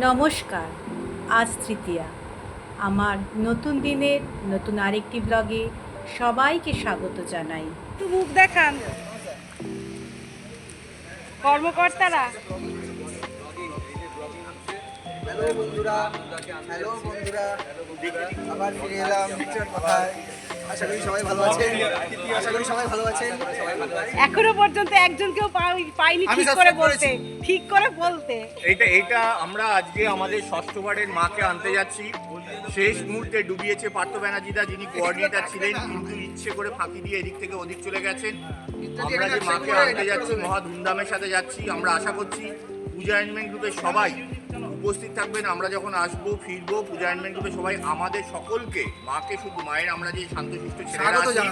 নমস্কার, আজ তৃতীয়া। আমার নতুন দিনের নতুন আরেকটি ব্লগে সবাইকে স্বাগত জানাই। মুখ দেখান। কর্মকর্তারা হ্যালো বন্ধুরা। হ্যালো বন্ধুরা। আবার ফিরে এলাম নিশ্চয় কথায়? আশা করি সবাই ভালো আছেন। আশা করি সবাই ভালো আছেন। এখনও পর্যন্ত একজনকেও পাইনি ঠিক করে বলতে। ঠিক করে বলতে। এইটা এইটা আমরা আজকে আমাদের ষষ্ঠবারের মাকে আনতে যাচ্ছি। শেষ মুহূর্তে ডুবিয়েছে পার্থ ব্যানার্জিদা যিনি কোঅর্ডিনেটর ছিলেন কিন্তু ইচ্ছে করে ফাঁকি দিয়ে এদিক থেকে ওদিক চলে গেছেন। আমরা যে মাকে আনতে যাচ্ছি মহা ধুমধামের সাথে যাচ্ছি আমরা আশা করছি পূজা গ্রুপের সবাই উপস্থিত থাকবেন। আমরা যখন আসব ফিরবো পূজা অ্যারেঞ্জমেন্ট সবাই আমাদের সকলকে মাকে শুধু মায়ের আমরা যে শান্তশিষ্ট ছেলেরা আছি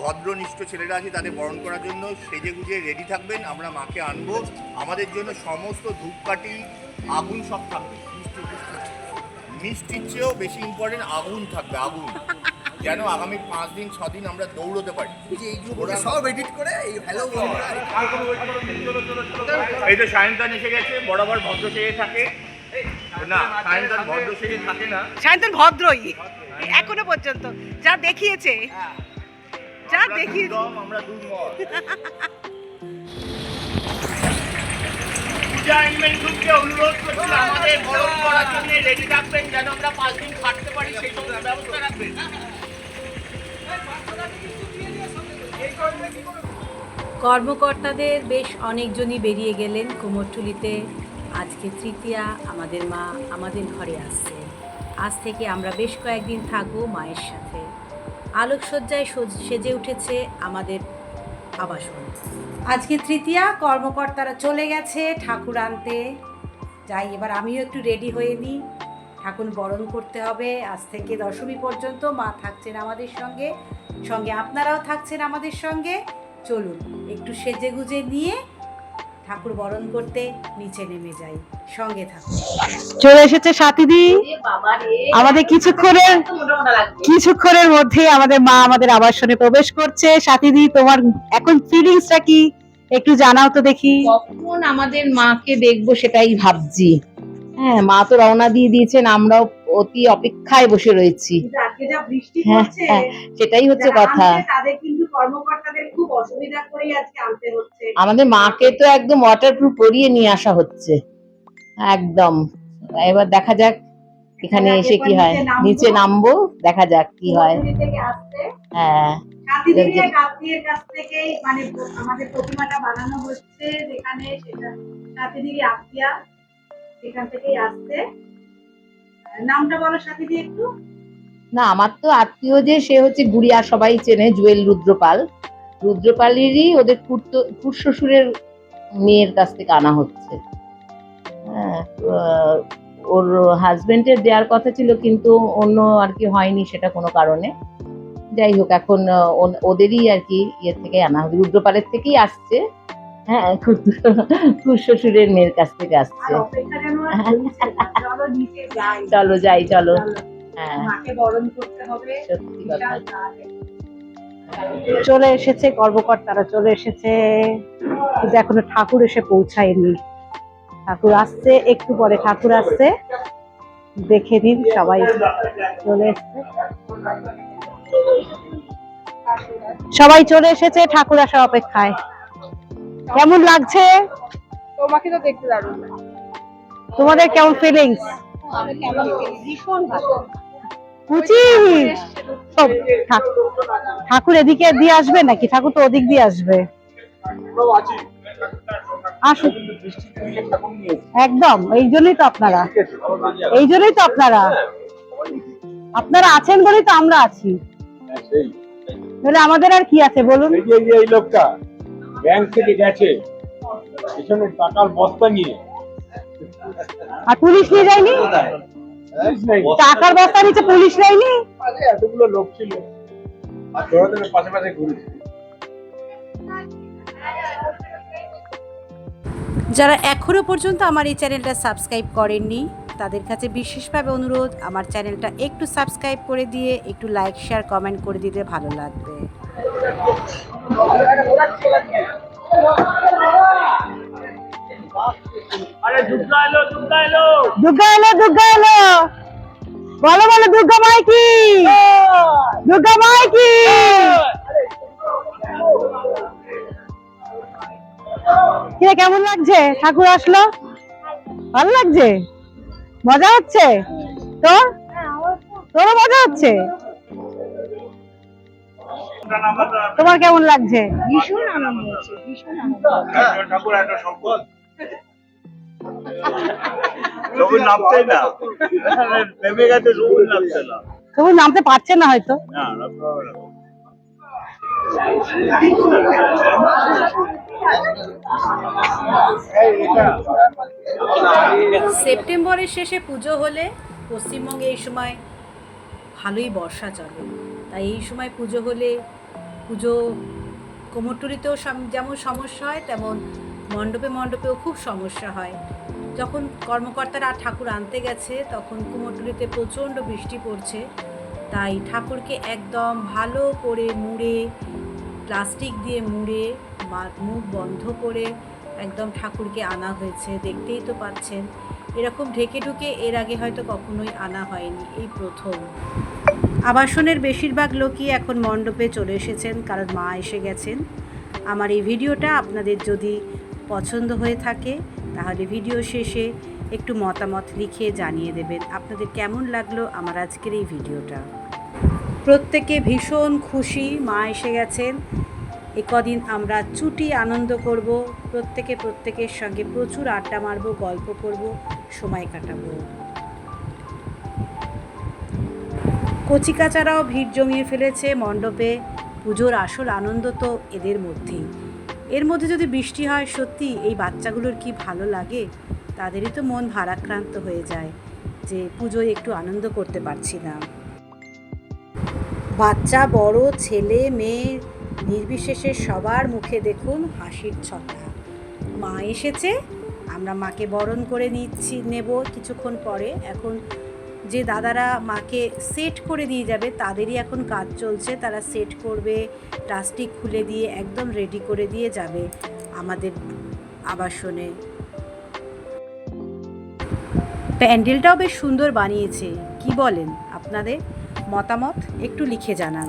ভদ্রনিষ্ঠ ছেলেরা আছে তাদের বরণ করার জন্য সেজে গুজে রেডি থাকবেন। আমরা মাকে আনব। আমাদের জন্য সমস্ত ধূপকাঠি আগুন সব থাকবে। মিষ্টি মিষ্টি। মিষ্টির চেয়েও বেশি ইম্পর্টেন্ট আগুন থাকবে আগুন। যেন আগামী পাঁচ দিন ছ দিন আমরা দৌড়তে পারি। সব এডিট করে এই তো সায়ন্তন এসে গেছে বরাবর ভদ্র সেজে থাকে। সায়ন্তন ভদ্রই এখনও পর্যন্ত। যা দেখিয়েছে যা দেখিয়েছে অনুরোধ করছি আমাদের করার জন্য রেডি যেন আমরা পাঁচ দিন থাকতে পারি সেই সমস্ত ব্যবস্থা রাখবেন। কর্মকর্তাদের বেশ অনেকজনই বেরিয়ে গেলেন কুমোরটুলিতে। আজকে তৃতীয়া আমাদের মা আমাদের ঘরে আসছে। আজ থেকে আমরা বেশ কয়েকদিন থাকব মায়ের সাথে। আলোকসজ্জায় সজ- উঠেছে আমাদের আবাসন। আজকে তৃতীয়া, কর্মকর্তারা চলে গেছে ঠাকুর আনতে। যাই, এবার আমিও একটু রেডি হয়ে নিই। ঠাকুর বরণ করতে হবে। আজ থেকে দশমী পর্যন্ত মা থাকছেন আমাদের সঙ্গে। সঙ্গে আপনারাও থাকছেন আমাদের সঙ্গে। চলুন, একটু সেজে গুজে নিয়ে ঠাকুর বরণ করতে নিচে নেমে যাই। সঙ্গে থাকুন চলে এসেছে সাথীদি। আমাদের কিছুক্ষণের কিছুক্ষণের মধ্যে আমাদের মা আমাদের আবাসনে প্রবেশ করছে। সাথীদি তোমার এখন ফিলিংসটা কি? একটু জানাও তো দেখি। কখন আমাদের মাকে দেখব সেটাই ভাবছি। হ্যাঁ মা তো রওনা দিয়ে দিয়েছেন আমরাও অতি অপেক্ষায় বসে রয়েছি। হ্যাঁ, হ্যাঁ, সেটাই হচ্ছে কথা। আমাদের মাকে তো একদম ওয়াটারপ্রুফ পরিয়ে নিয়ে আসা হচ্ছে। একদম। এবার দেখা যাক এখানে এসে কি হয়। নিচে নামবো। দেখা যাক কি হয়। হ্যাঁ। মানে আমাদের প্রতিমাটা বানানো হচ্ছে যেখানে সেটা আত্মীয়া সেখান থেকেই আসছে। নামটা বলো সাথীদি একটু। না আমার তো আত্মীয় যে সে হচ্ছে গুড়িয়া সবাই চেনে জুয়েল রুদ্রপাল। রুদ্রপালেরই ওদের খুর শ্বশুরের মেয়ের কাছ থেকে আনা হচ্ছে। হ্যাঁ, ওর হাজবেন্ডের দেওয়ার কথা ছিল কিন্তু অন্য আর কি হয়নি সেটা কোনো কারণে। যাই হোক এখন ওদেরই আর কি ইয়ে থেকে আনা হবে। রুদ্রপালের থেকেই আসছে। হ্যাঁ শ্বশুরের মেয়ের কাছ থেকে আসছে। চলো যাই। চলো। হ্যাঁ। মাকে বরণ করতে হবে। সত্যি কথা। চলে এসেছে কর্মকর্তারা চলে এসেছে। কিন্তু এখনও ঠাকুর এসে পৌঁছায়নি। ঠাকুর আসছে একটু পরে ঠাকুর আসছে। দেখে দিন সবাই চলে এসছে। সবাই চলে এসেছে ঠাকুর আসার অপেক্ষায়। কেমন লাগছে? তোমাকে তো দেখতে দারুণ তোমাদের কেমন ফিলিংস ভীষণ ভালো। ঠাকুর এদিকে দিয়ে আসবে নাকি? ঠাকুর তো ওদিক দিয়ে আসবে। আসুন। একদম এই জন্যই তো আপনারা। এই জন্যই তো আপনারা। আপনারা আছেন বলেই তো আমরা আছি। তাহলে আমাদের আর কি আছে বলুন? এই লোকটা। ব্যাংক থেকে গেছে। পিছনে টাকার বস্তা নিয়ে। আর পুলিশ নিয়ে যায়নি? টাকার বস্তা নিচে পুলিশ নেয়নি? এতগুলো লোক ছিল। আর তোরা তো পাশে পাশে ঘুরেছে। যারা এখনও পর্যন্ত আমার এই চ্যানেলটা সাবস্ক্রাইব করেননি তাদের কাছে বিশেষভাবে অনুরোধ আমার চ্যানেলটা একটু সাবস্ক্রাইব করে দিয়ে একটু লাইক শেয়ার কমেন্ট করে দিতে ভালো লাগবে। দুর্গা এলো দুর্গা এলো। বলো বলো, দুর্গা মাই কি? দুর্গা মাই কিরে কেমন লাগছে? ঠাকুর আসলো? ভালো লাগছে? মজা হচ্ছে? তোর? তোরও মজা হচ্ছে? তোমার কেমন লাগছে? ভীষণ আনন্দ হচ্ছে ভীষণ আনন্দ। ঠাকুর একটা সম্পদ। সবুজ নামতেই না। নেমে গেছে সবুজ নামছে না। তবু নামতে পারছে না হয়তো। না। সেপ্টেম্বরের শেষে পুজো হলে পশ্চিমবঙ্গে এই সময় ভালোই বর্ষা চলে। তাই এই সময় পুজো হলে পুজো কোমরটুলিতেও যেমন সমস্যা হয়, তেমন মণ্ডপে মণ্ডপেও খুব সমস্যা হয়। যখন কর্মকর্তারা ঠাকুর আনতে গেছে, তখন কুমোরটুলিতে প্রচণ্ড বৃষ্টি পড়ছে। তাই ঠাকুরকে একদম ভালো করে মুড়ে, প্লাস্টিক দিয়ে মুড়ে মুখ বন্ধ করে একদম ঠাকুরকে আনা হয়েছে। দেখতেই তো পাচ্ছেন। এরকম ঢেকে ঢুকে এর আগে হয়তো কখনোই আনা হয়নি এই প্রথম। আবাসনের বেশিরভাগ লোকই এখন মণ্ডপে চলে এসেছেন কারণ মা এসে গেছেন। আমার এই ভিডিওটা আপনাদের যদি পছন্দ হয়ে থাকে, তাহলে ভিডিও শেষে একটু মতামত লিখে জানিয়ে দেবেন আপনাদের কেমন লাগল আমার আজকের এই ভিডিওটা। প্রত্যেকে ভীষণ খুশি, মা এসে গেছেন। এ কদিন আমরা চুটি আনন্দ করব, প্রত্যেকে প্রত্যেকের সঙ্গে প্রচুর আড্ডা মারবো, গল্প করব, সময় কাটাবো। কচিকাচারাও ভিড় জমিয়ে ফেলেছে মণ্ডপে, পুজোর আসল আনন্দ তো এদের মধ্যেই। এর মধ্যে যদি বৃষ্টি হয়, সত্যি এই বাচ্চাগুলোর কি ভালো লাগে? তাদেরই তো মন ভারাক্রান্ত হয়ে যায় যে পুজোয় একটু আনন্দ করতে পারছি না। বাচ্চা, বড়, ছেলে, মেয়ে নির্বিশেষে সবার মুখে দেখুন হাসির ছটা মা এসেছে, আমরা মাকে বরণ করে নিচ্ছি, নেব কিছুক্ষণ পরে। এখন যে দাদারা মাকে সেট করে দিয়ে যাবে, তাদেরই এখন কাজ চলছে। তারা সেট করবে প্লাস্টিক খুলে দিয়ে একদম রেডি করে দিয়ে যাবে আমাদের আবাসনে। প্যান্ডেলটাও বেশ সুন্দর বানিয়েছে, কি বলেন আপনাদের মতামত? একটু লিখে জানান।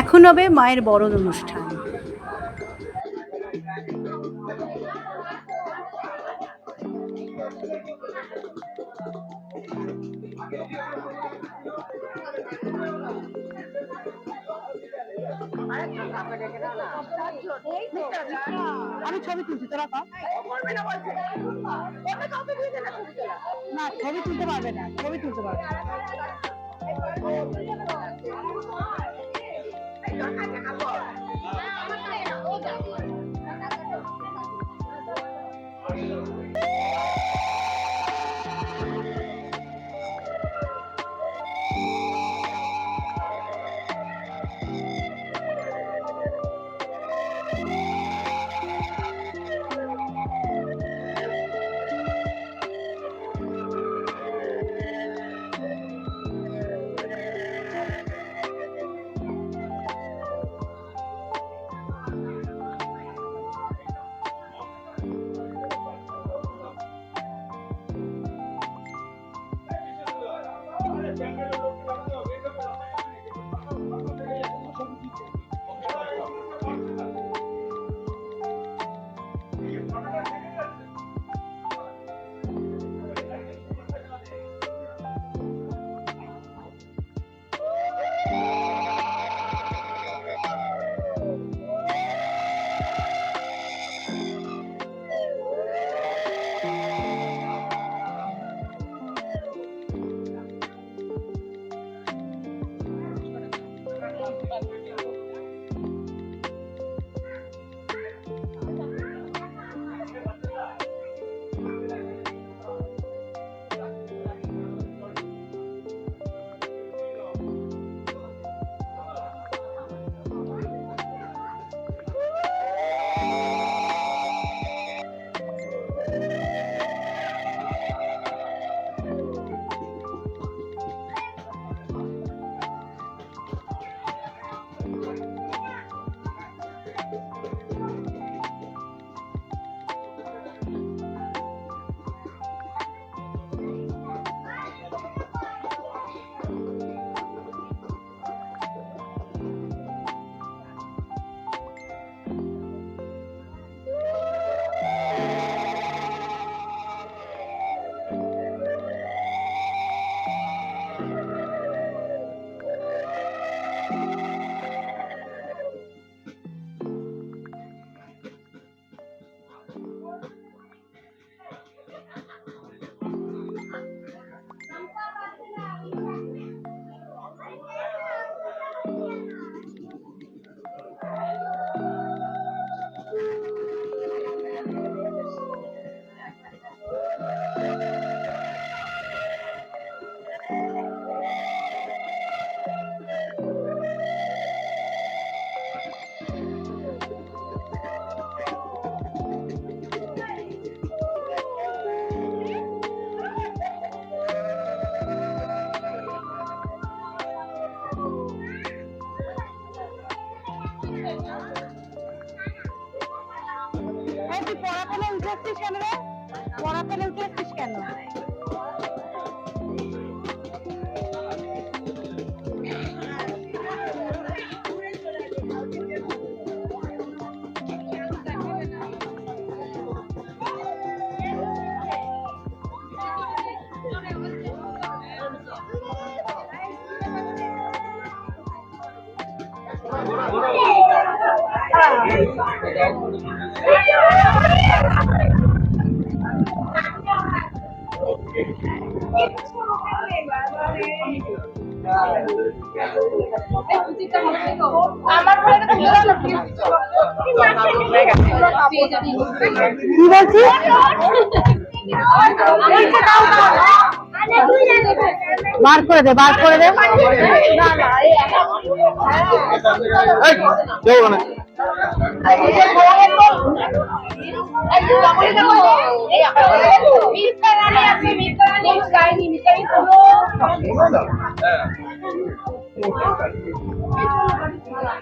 এখন হবে মায়ের বরণ অনুষ্ঠান। আমি ছবি তুলছি তোরা পারবে না বলছে অন্য কাউকে দিয়ে দেন না ছবি না ছবি তুলতে পারবে না ছবি তুলতে পারবে না। जाएगा পড়া পেলে উঠে আসছিস কেন কি বলছিস? বার করে দে বার করে দে।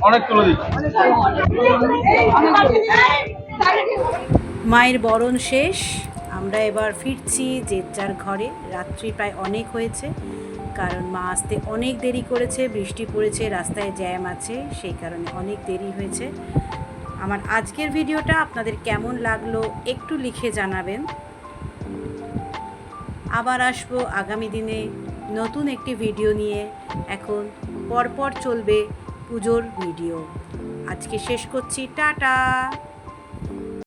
অনেক তুলে দিচ্ছি। মায়ের বরণ শেষ। আমরা এবার ফিরছি যে যার ঘরে। রাত্রি প্রায় অনেক হয়েছে, কারণ মা আসতে অনেক দেরি করেছে, বৃষ্টি পড়েছে, রাস্তায় জ্যাম আছে, সেই কারণে অনেক দেরি হয়েছে। আমার আজকের ভিডিওটা আপনাদের কেমন লাগল একটু লিখে জানাবেন। আবার আসব আগামী দিনে নতুন একটি ভিডিও নিয়ে। এখন পরপর চলবে পুজোর ভিডিও। আজকে শেষ করছি, টাটা!